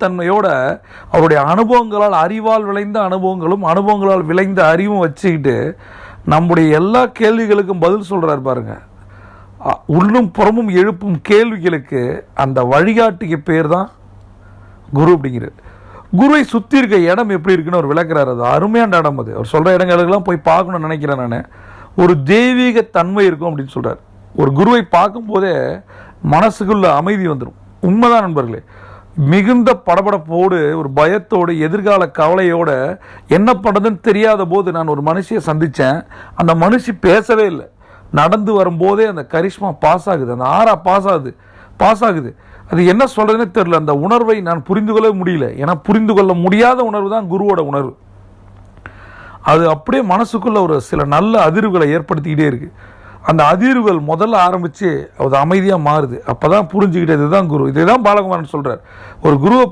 தன்மையோட அவருடைய அனுபவங்களால் அறிவால் விளைந்த அனுபவங்களும் அனுபவங்களால் விளைந்த அறிவும் வச்சுக்கிட்டு நம்முடைய எல்லா கேள்விகளுக்கும் பதில் சொல்றாரு பாருங்க. உள்ளும் புறமும் எழுப்பும் கேள்விகளுக்கு அந்த வழிகாட்டிக்கு பேர் தான் குரு அப்படிங்கிறது குருவை சுற்றி இருக்க இடம் எப்படி இருக்குன்னு அவர் விளக்குறாரு. அது அருமையான இடம் அது. அவர் சொல்கிற இடங்களுக்கெல்லாம் போய் பார்க்கணும்னு நினைக்கிறேன் நான். ஒரு தெய்வீக தன்மை இருக்கும் அப்படின்னு சொல்கிறார் ஒரு குருவை பார்க்கும்போதே மனசுக்குள்ள அமைதி வந்துடும் உண்மைதான் நண்பர்களே. மிகுந்த படபடப்போடு ஒரு பயத்தோடு எதிர்கால கவலையோடு என்ன பண்ணுறதுன்னு தெரியாத போது நான் ஒரு மனுஷியை சந்தித்தேன் அந்த மனுஷி பேசவே இல்லை. நடந்து வரும்போதே அந்த கரிஷ்மா பாஸ் ஆகுது. அந்த ஆறா பாஸ் ஆகுது. பாஸ் ஆகுது. அது என்ன சொல்கிறதுனே தெரில அந்த உணர்வை நான் புரிந்து கொள்ள முடியல. ஏன்னா புரிந்து கொள்ள முடியாத உணர்வு தான் குருவோட உணர்வு. அது அப்படியே மனசுக்குள்ளே ஒரு சில நல்ல அதிர்வுகளை ஏற்படுத்திக்கிட்டே இருக்கு. அந்த அதிர்வுகள் முதல்ல ஆரம்பிச்சு அது அமைதியாக மாறுது. அப்பதான் புரிஞ்சுக்கிட்டு இதுதான் குரு. இதுதான் பாலகுமாரன் சொல்றார். ஒரு குருவை